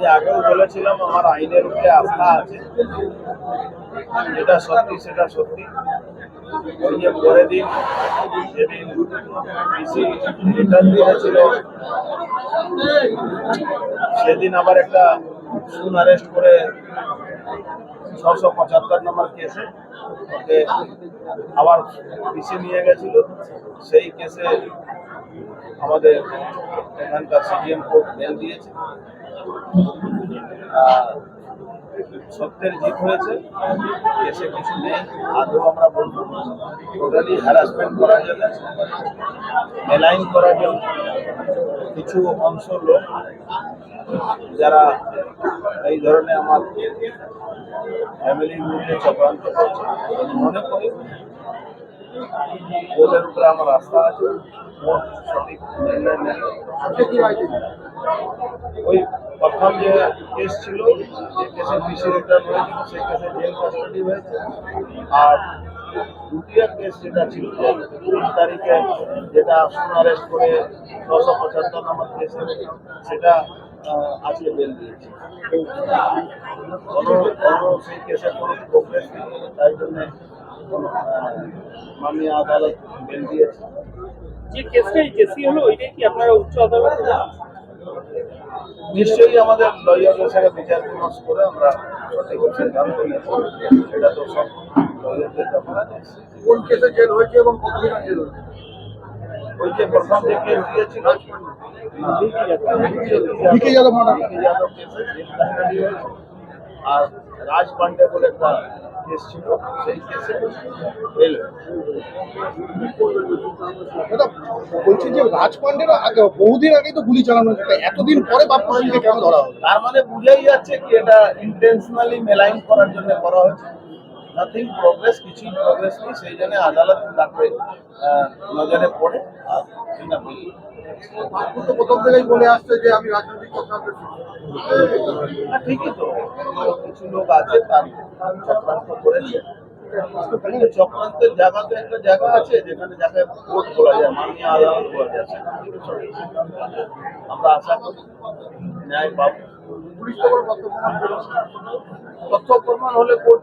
আমি আগেও বলেছিলাম, আমার আইনের উপরে আস্থা আছে। যেটা সত্যি, সেটা সত্যি। যে পরের দিন, যেদিন পিসি রিটার্ন দিয়েছিল, সেদিন আবার একটা সুন অ্যারেস্ট করে ছশো পঁচাত্তর নম্বর কেসে ওকে আবার পিসি নিয়ে গেছিল। সেই কেসে আমাদের এখানকার সিডিএম কোর্ট বেল দিয়েছে। সত্যের জিত হয়েছে। কেসে কিছু নেই, আদৌ আমরা বলব টোটালি হ্যারাসমেন্ট করার জন্য মেলাইন করার জন্য কিছু অংশ লোক যারা এই ধরনের আমার ফ্যামিলির মধ্যে চক্রান্ত করছে মনে করি কোর্টের উপরে আমার আস্থা আছে সঠিক ওই প্রথম যে কেস ছিল যে কেসে পিসি রিটার্ন হয়েছিল সেই কেসে জেল কাস্টাডি হয়েছে। আর দ্বিতীয় কেস যেটা ছিল তিন তারিখে যেটা আসুন অ্যারেস্ট করে ছশো পঁচাত্তর নম্বর কেসে সেটা আজকে বেল দিয়েছে। কোনো কোনো সেই কেসে কোনো প্রোগ্রেস নেই। তাই জন্যে মাননীয় আদালত বেল দিয়েছে। যে কেসটা জেসি হলো ওইটাই কি আপনারা উচ্চ আদালতে নিশ্চয়ই আমাদের লয়ারদের সাথে বিচার বিমর্শ করে আমরা সঠিক সিদ্ধান্ত নেব এটা তো সব লয়ারদের ব্যাপার কোন কেসে জেল হয়েছে এবং কতদিন জেল হয়েছে? ওই যে প্রথম দিয়েছিল যাদব আর রাজ পান্ডে বলে একটা কেস ছিল সেই কেসে বেল বলছি যে রাজ পান্ডের আগে বহুদিন আগেই তো গুলি চালানো হয়েছে এতদিন পরে বাপ্পু সিংকে কেন ধরা হলো? তার মানে বুঝাই যাচ্ছে কি এটা ইন্টেনশনালি মেলাইন করার জন্য করা হয়েছে। নাথিং প্রগ্রেস কিছুই প্রগ্রেস নেই সেই জন্য আদালত তাকে নজরে পড়ে আর তো প্রথম থেকেই বলে আসছে যে আমি রাজনৈতিক চক্রান্ত ঠিকই তো। কিছু লোক আছে তার চক্রান্ত করেছে। চক্রান্তের জায়গা তো একটা জায়গা আছে যেখানে যাকে কোর্ট বলা যায় মাননীয় আদালত বলা যায়। আমরা আশা করি ন্যায় পাবো। পুলিশ তথ্য প্রমাণ তথ্য প্রমাণ হলে কোর্ট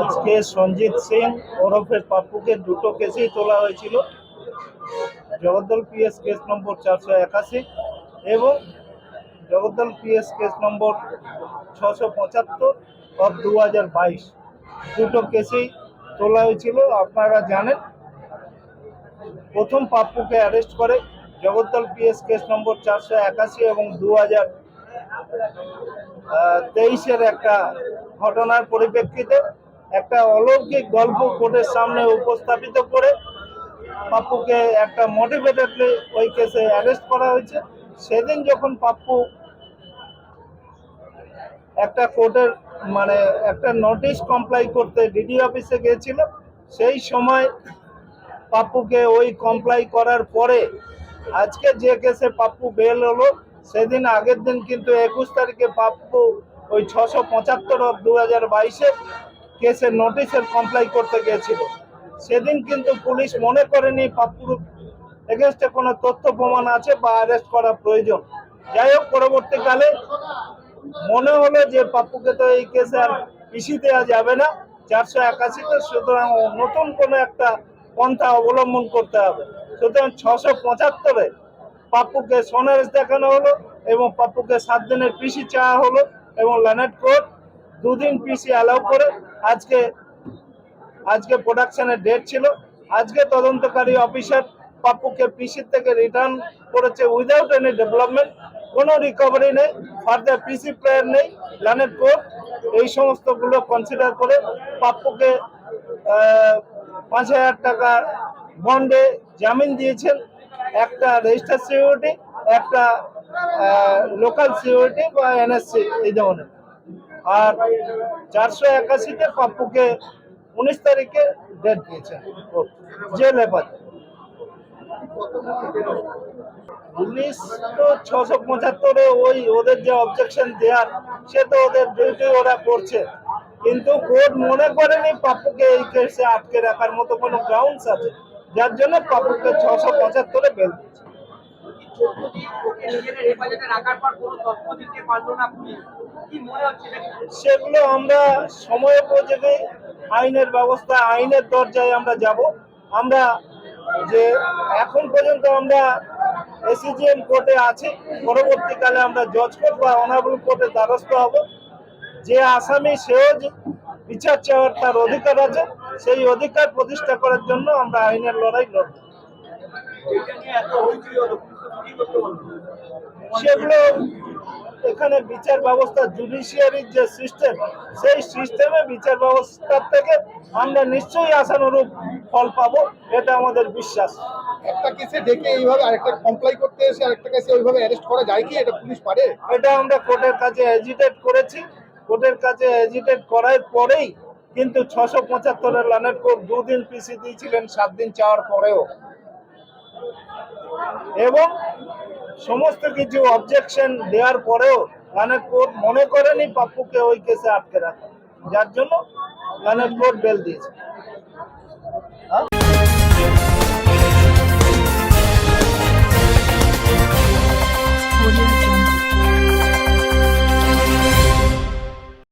আজকে সঞ্জিত সিং, ওরফে পাপ্পুকে দুটো কেসেই তোলা হয়েছিল। জগদ্দল পিএস কেস নম্বর চারশো একাশি এবং জগদ্দল পিএস কেস নম্বর ছশো পঁচাত্তর অফ দু হাজার বাইশ। দুটো কেসেই তোলা হয়েছিল, আপনারা জানেন। প্রথম পাপ্পুকে অ্যারেস্ট করে জগদ্দল পিএস কেস নম্বর চারশো একাশি এবং দু হাজার তেইশের একটা ঘটনার পরিপ্রেক্ষিতে একটা অলৌকিক গল্প কোর্টের সামনে উপস্থাপিত করে পাপ্পুকে একটা মোটিভেটেডলি ওই কেসে অ্যারেস্ট করা হয়েছে। সেদিন যখন পাপ্পু একটা কোর্টের মানে একটা নোটিশ কমপ্লাই করতে ডিডি অফিসে গিয়েছিল, সেই সময় পাপ্পুকে ওই কমপ্লাই করার পরে আজকে যে কেসে পাপ্পু বেল হলো সেদিন আগের দিন কিন্তু একুশ তারিখে পাপ্পু ওই ছশো পঁচাত্তর অফ দু হাজার বাইশে কেসের নোটিশের কমপ্লাই করতে গিয়েছিল। সেদিন কিন্তু পুলিশ মনে করেনি পাপ্পুর এগেনস্টে কোনো তথ্য প্রমাণ আছে বা অ্যারেস্ট করা প্রয়োজন। যাই হোক, পরবর্তীকালে মনে হলো যে পাপ্পুকে তো এই কেসে আর পিসি দেওয়া যাবে না, চারশো একাশিতে সুতরাং নতুন কোনো একটা পন্থা অবলম্বন করতে হবে। সুতরাং ছশো পঁচাত্তরে পাপ্পুকে সোনারেস দেখানো হলো এবং পাপ্পুকে সাত দিনের পিসি চাওয়া হলো এবং ল্যানেট কোর্ট দুদিন পিসি অ্যালাউ করে আজকে আজকে প্রোডাকশনের ডেট ছিল। আজকে তদন্তকারী অফিসার পাপ্পুকে পিসির থেকে রিটার্ন করেছে উইদাউট এনি ডেভেলপমেন্ট। কোনো রিকভারি নেই ফার্দার পিসি প্লেয়ার নেই, ল্যানেট কোর্ট এই সমস্তগুলো কনসিডার করে পাপ্পুকে পাঁচ হাজার টাকা বন্ডে জামিন দিয়েছেন। একটা রেজিস্টার সিকিউরিটি একটা লোকাল সিকিউরিটি বা এনএসসি এই ধরনের। আর চারশো একাশিতে পাপ্পুকে উনিশ তারিখে ডেট দিয়েছে জেল হেফাজত তো ছশো পঁচাত্তরে ওই ওদের যে অবজেকশন দেওয়ার সে তো ওদের ডিউটি ওরা করছে। কিন্তু কোর্ট মনে করেনি পাপ্পুকে এই কেসে আটকে রাখার মতো কোনো গ্রাউন্ডস আছে। যার জন্য পাপ্পুকে ছশো পঁচাত্তরে বেল? সেগুলো আমরা সময় উপযোগী আইনের ব্যবস্থা আইনের দরজায় আমরা যাব। আমরা যে এখন পর্যন্ত আমরা এসিজিএম কোর্টে আছি পরবর্তীকালে আমরা জজ কোর্ট বা অনারেবল কোর্টে দ্বারস্থ হব। যে আসামি সেও বিচার চাওয়ার তার অধিকার আছে। সেই অধিকার প্রতিষ্ঠা করার জন্য আমরা আইনের লড়াই লড়ব। সেগুলো এখানে বিচার ব্যবস্থা জুডিশিয়ারির যে সিস্টেম সেই সিস্টেমে বিচার ব্যবস্থার থেকে আমরা নিশ্চয়ই আশানুরূপ ফল পাবো এটা আমাদের বিশ্বাস। একটা কেসে ডেকে এইভাবে আরেকটা কমপ্লাই করতে এসে আরেকটা কেসে ওইভাবে অ্যারেস্ট করা যায় কি? এটা পুলিশ পারে? এটা আমরা কোর্টের কাছে এজিটেট করেছি। কোর্টের কাছে এজিটেট করার পরেই কিন্তু ছশো পঁচাত্তরের লানের কোর্ট দুদিন পিসি দিয়েছিলেন সাত দিন চাওয়ার পরেও। এবং সমস্ত কিছু অবজেকশন দেওয়ার পরেও লানের কোর্ট মনে করেনি পাপ্পুকে ওই কেসে আটকে রাখা। যার জন্য লানের কোর্ট বেল দিয়েছে।